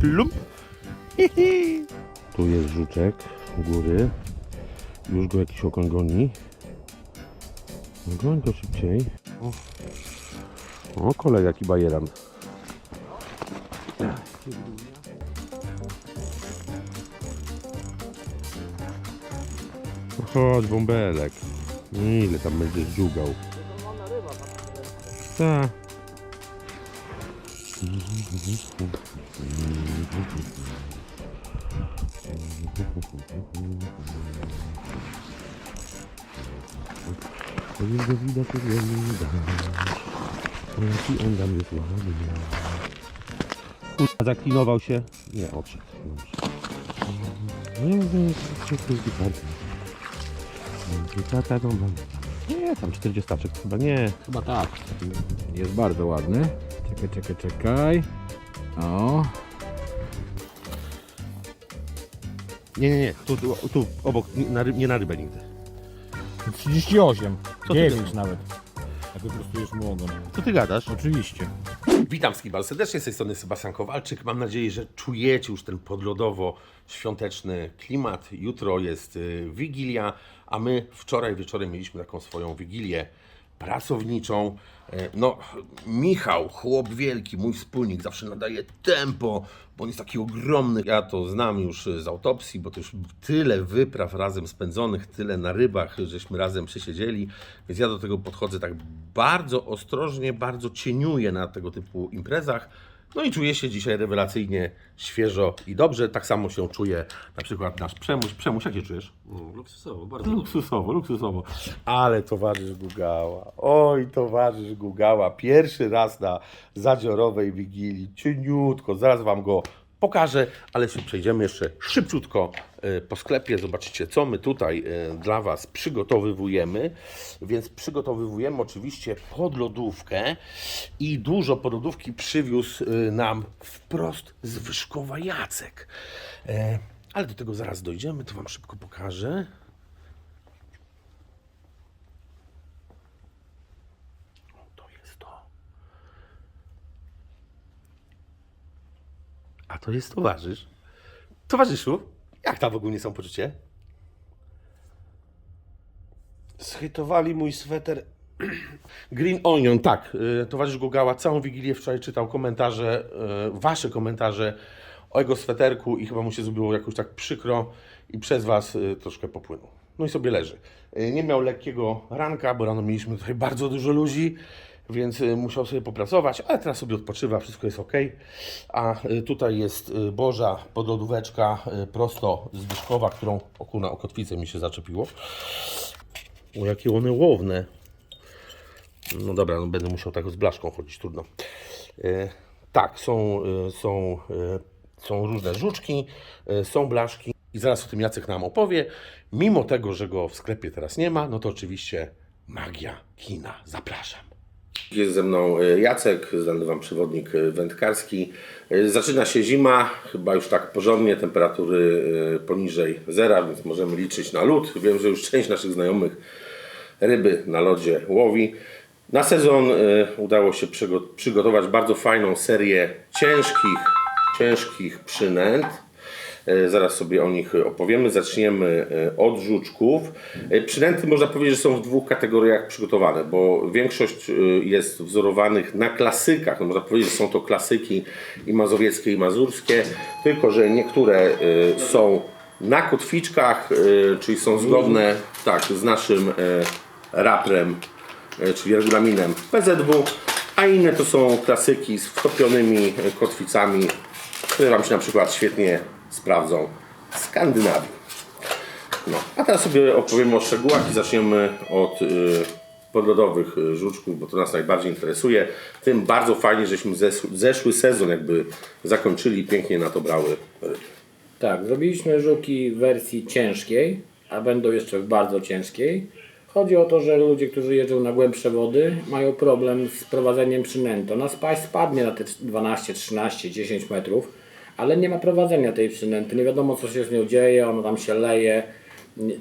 Plum. Tu jest żuczek u góry. Już go jakiś okon goni. Goń go szybciej. O, o kolega jaki bajeran. No Chodź bąbelek. Ile tam będziesz dżugał? Tak. To jest go widać, to nie. O, Jaki on tam jest ładny. Kurwa, zaklinował się. Nie, odszedł. Nie, nie, to jest gitarka. No, nie, tam 40 chyba nie. Chyba tak. Jest bardzo ładny. Czekaj, czekaj, czekaj. O, Nie, nie, nie, tu, tu, tu obok, nie na, ry- nie na rybę nigdy. 38. ty 9 nawet. Jak wyprostujesz mu ogon. Co ty gadasz? Oczywiście. Witam Skibal serdecznie, z tej strony Sebastian Kowalczyk. Mam nadzieję, że czujecie już ten podlodowo-świąteczny klimat. Jutro jest y, Wigilia, a my wczoraj wieczorem mieliśmy taką swoją Wigilię pracowniczą. E, No, Michał, chłop wielki, mój wspólnik, zawsze nadaje tempo, bo on jest taki ogromny. Ja to znam już z autopsji, bo to już tyle wypraw razem spędzonych, tyle na rybach, żeśmy razem przesiedzieli, więc ja do tego podchodzę tak bardzo ostrożnie, bardzo cieniuję na tego typu imprezach. No i czuję się dzisiaj rewelacyjnie świeżo i dobrze. Tak samo się czuje na przykład nasz Przemuś. Przemuś, jak się czujesz? Luksusowo, bardzo. Luksusowo, luksusowo. Ale towarzysz Gugała. Oj, towarzysz Gugała. Pierwszy raz na zadziorowej wigilii. Cieniutko. Zaraz Wam go pokażę, ale przejdziemy jeszcze szybciutko e, po sklepie. Zobaczycie, co my tutaj e, dla Was przygotowywujemy. Więc przygotowywujemy oczywiście podlodówkę i dużo podlodówki przywiózł e, nam wprost z Wyszkowa Jacek. Ale do tego zaraz dojdziemy, to Wam szybko pokażę. O, to jest to. A to jest towarzysz. Towarzyszu, jak tam ogólnie są poczucie? Schejtowali mój sweter. Green Onion, tak. y, Towarzysz Gugała całą Wigilię wczoraj czytał komentarze, y, wasze komentarze o jego sweterku i chyba mu się zrobiło jakoś tak przykro i przez was y, troszkę popłynął. No i sobie leży. Nie miał lekkiego ranka, bo rano mieliśmy tutaj bardzo dużo ludzi, więc y, musiał sobie popracować, ale teraz sobie odpoczywa, wszystko jest ok. A y, tutaj jest y, Boża podlodóweczka prosto z Wyszkowa, którą o kurna, o kotwicę mi się zaczepiło. O, jakie one łowne. No dobra, no będę musiał tak z blaszką chodzić, trudno. Tak, są, są, są różne żuczki, są blaszki i zaraz o tym Jacek nam opowie. Mimo tego, że go w sklepie teraz nie ma, no to oczywiście magia kina. Zapraszam. Jest ze mną e, Jacek, znany Wam przewodnik e, wędkarski. E, Zaczyna się zima, chyba już tak porządnie, temperatury poniżej zera, więc możemy liczyć na lód. Wiem, że już część naszych znajomych ryby na lodzie łowi. Na sezon udało się przygo- przygotować bardzo fajną serię ciężkich, ciężkich przynęt. Y, Zaraz sobie o nich opowiemy. Zaczniemy y, od żuczków. Y, Przynęty można powiedzieć, że są w dwóch kategoriach przygotowane, bo większość jest wzorowanych na klasykach. No można powiedzieć, że są to klasyki i mazowieckie, i mazurskie, tylko że niektóre są na kotwiczkach, czyli są zgodne tak, z naszym raprem, czyli regulaminem PZW, a inne to są klasyki z wtopionymi kotwicami, które Wam się na przykład świetnie sprawdzą Skandynawii. No, a teraz sobie opowiemy o szczegółach i zaczniemy od y, podlodowych żuczków, bo to nas najbardziej interesuje. Tym bardzo fajnie, żeśmy zes- zeszły sezon jakby zakończyli, pięknie na to brały ryby. Tak, zrobiliśmy żuki w wersji ciężkiej, a będą jeszcze w bardzo ciężkiej. Chodzi o to, że ludzie, którzy jeżdżą na głębsze wody, mają problem z prowadzeniem przynęty. Ona spaść spadnie na te 12, 13, 10 metrów, ale nie ma prowadzenia tej przynęty. Nie wiadomo, co się z nią dzieje, ona tam się leje,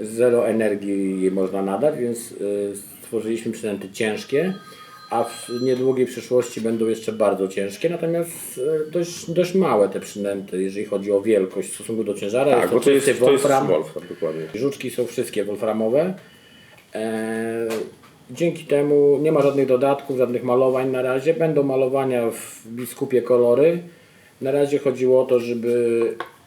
zero energii jej można nadać, więc y, stworzyliśmy przynęty ciężkie. a w niedługiej przyszłości będą jeszcze bardzo ciężkie, natomiast e, dość, dość małe te przynęty, jeżeli chodzi o wielkość w stosunku do ciężara. Tak, bo to jest, to jest wolfram. Wolfram, dokładnie. Żuczki są wszystkie wolframowe. Eee, dzięki temu nie ma żadnych dodatków, żadnych malowań na razie. Będą malowania w biskupie kolory. Na razie chodziło o to, żeby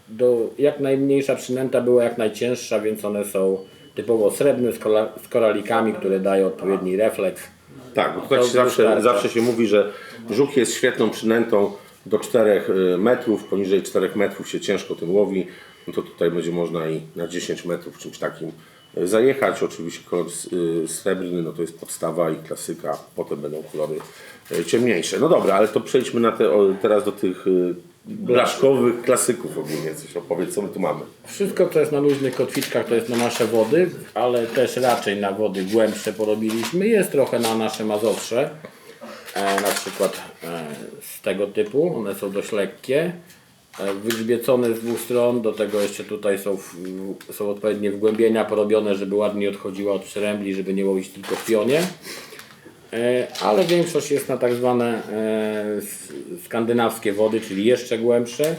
do, jak najmniejsza przynęta była jak najcięższa, więc one są typowo srebrne z, kola, z koralikami, które dają odpowiedni refleks. Tak, bo To się zawsze, zawsze się mówi, że żuk jest świetną przynętą do 4 metrów, poniżej 4 metrów się ciężko tym łowi, no to tutaj będzie można i na 10 metrów czymś takim y, zajechać. Oczywiście kolor y, srebrny, no to jest podstawa i klasyka, potem będą kolory y, ciemniejsze. No dobra, ale to przejdźmy na te, teraz do tych y, blaszkowych klasyków ogólnie, coś opowiedz, co my tu mamy. Wszystko, co jest na luźnych kotwiczkach, to jest na nasze wody, ale też raczej na wody głębsze porobiliśmy. Jest trochę na nasze mazowsze, e, na przykład e, z tego typu. One są dość lekkie, wygrzbiecone z dwóch stron. Do tego jeszcze tutaj są, w, są odpowiednie wgłębienia porobione, żeby ładnie odchodziła od szrębli, żeby nie łowić tylko w pionie. E, ale większość jest na tak zwane e, skandynawskie wody, czyli jeszcze głębsze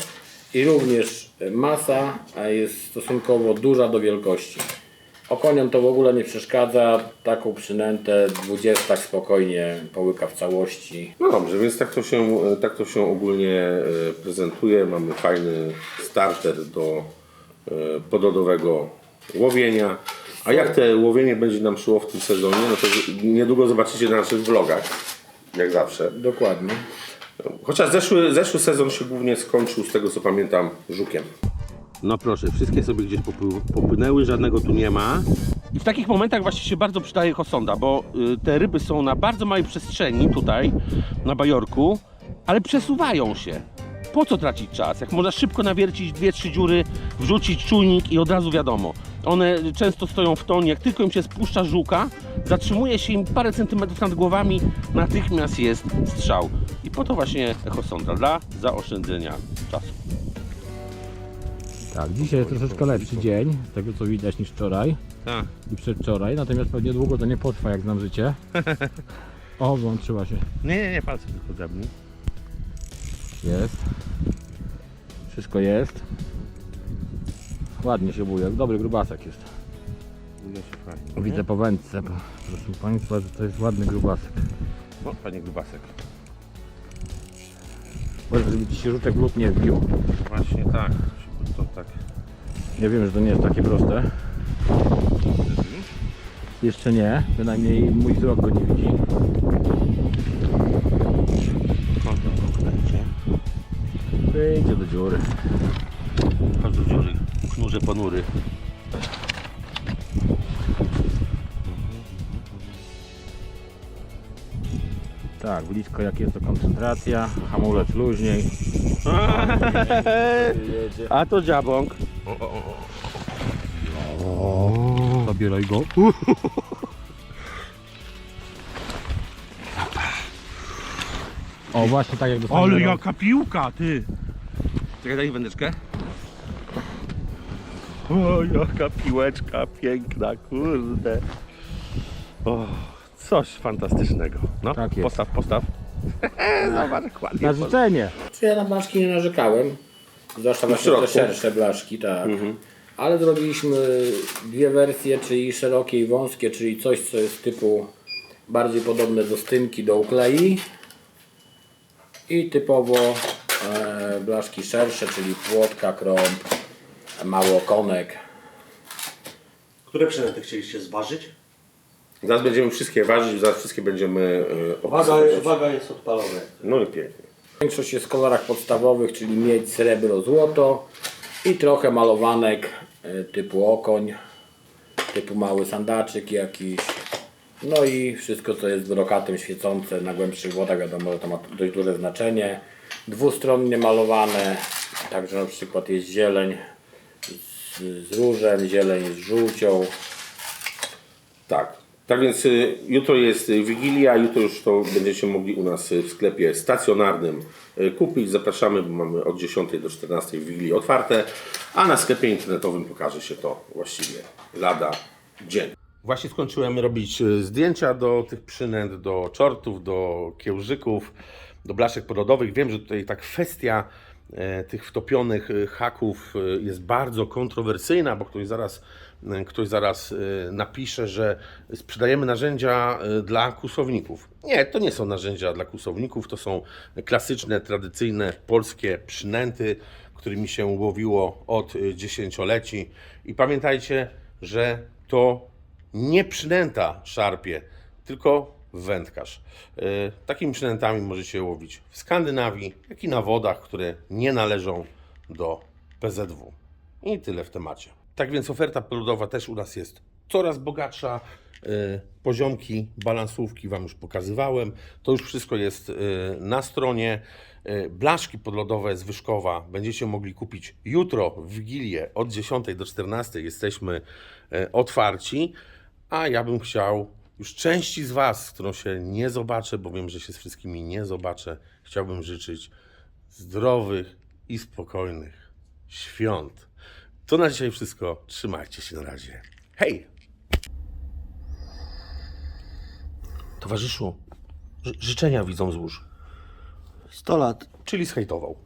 i również masa e, jest stosunkowo duża do wielkości. Okoniom to w ogóle nie przeszkadza, taką przynętę 20 spokojnie połyka w całości. No dobrze, więc tak to się, tak to się ogólnie e, prezentuje. Mamy fajny starter do e, pododowego łowienia. A jak te łowienie będzie nam szło w tym sezonie, no to niedługo zobaczycie na naszych vlogach, jak zawsze. Dokładnie. Chociaż zeszły, zeszły sezon się głównie skończył, z tego co pamiętam, żukiem. No proszę, wszystkie sobie gdzieś popły- popłynęły, żadnego tu nie ma. I w takich momentach właśnie się bardzo przydaje hosonda, bo y, te ryby są na bardzo małej przestrzeni tutaj, na bajorku, ale przesuwają się. Po co tracić czas? Jak można szybko nawiercić dwie, trzy dziury, wrzucić czujnik i od razu wiadomo. One często stoją w tonie, jak tylko im się spuszcza żuka, zatrzymuje się im parę centymetrów nad głowami, natychmiast jest strzał. I po to właśnie echosonda, dla zaoszczędzenia czasu. Tak, dzisiaj jest troszeczkę lepszy dzień, z tego co widać niż wczoraj Tak. i przedwczoraj, natomiast pewnie długo to nie potrwa jak znam życie. O, włączyła się. Nie, nie, nie, palce tylko drobni. Jest. Wszystko jest. Ładnie się buje, dobry grubasek jest. Widzę po wędce, po- proszę Państwa, że to jest ładny grubasek. No, panie grubasek. Może żeby Ci się żuczek lód nie wbił. Właśnie tak. To tak. Ja wiem, że to nie jest takie proste. Jeszcze nie, bynajmniej mój wzrok go nie widzi. Wyjdzie do dziury. Chodź do dziury. Knurze ponury. Tak, blisko jak jest to koncentracja, hamulec luźniej. A to dziabąk. Zabieraj go. O, właśnie tak jak dostałem. Ale jaka piłka, ty! Czekaj, daj wędeczkę. O, jaka piłeczka piękna, kurde. O, coś fantastycznego. No, Tak jest. postaw, postaw. Zobacz, jak ładnie. Na życzenie. Czy ja na blaszki nie narzekałem, zwłaszcza właśnie te szersze blaszki, tak. Ale zrobiliśmy dwie wersje, czyli szerokie i wąskie, czyli coś, co jest typu bardziej podobne do stymki, do uklei. I typowo e, blaszki szersze, czyli płotka, krąb, mały okonek. Które przynęty chcieliście zważyć? Zaraz będziemy wszystkie ważyć, zaraz wszystkie będziemy e, Waga, opisywać. waga jest odpalona. No i pięknie. Większość jest w kolorach podstawowych, czyli miedź, srebro, złoto i trochę malowanek e, typu okoń, typu mały sandaczyk jakiś. No i wszystko co jest brokatem świecące na głębszych wodach, wiadomo, że to ma dość duże znaczenie. Dwustronnie malowane, także na przykład jest zieleń z, z różem, zieleń z żółcią. Tak. Więc y, jutro jest y, Wigilia, jutro już to będziecie mogli u nas y, w sklepie stacjonarnym kupić. Zapraszamy, bo mamy od 10 do 14 w Wigilii otwarte, a na sklepie internetowym pokaże się to właściwie lada dzień. Właśnie skończyłem robić zdjęcia do tych przynęt, do czortów, do kiełżyków, do blaszek porodowych. Wiem, że tutaj ta kwestia e, tych wtopionych haków jest bardzo kontrowersyjna, bo ktoś zaraz, ktoś zaraz e, napisze, że sprzedajemy narzędzia e, dla kusowników. Nie, to nie są narzędzia dla kusowników, to są klasyczne, tradycyjne polskie przynęty, którymi się łowiło od dziesięcioleci. I pamiętajcie, że to nie przynęta szarpie, tylko wędkarz. Takimi przynętami możecie łowić w Skandynawii, jak i na wodach, które nie należą do PZW. I tyle w temacie. Tak więc oferta peludowa też u nas jest coraz bogatsza. E, Poziomki, balansówki Wam już pokazywałem. To już wszystko jest e, na stronie. E, Blaszki podlodowe z Wyszkowa będziecie mogli kupić jutro w Wigilię od 10 do 14. Jesteśmy otwarci. A ja bym chciał już części z Was, z którą się nie zobaczę, bo wiem, że się z wszystkimi nie zobaczę, chciałbym życzyć zdrowych i spokojnych świąt. To na dzisiaj wszystko. Trzymajcie się na razie. Hej! Towarzyszu, ży- życzenia widzą złóż, 100 lat. czyli zhejtował.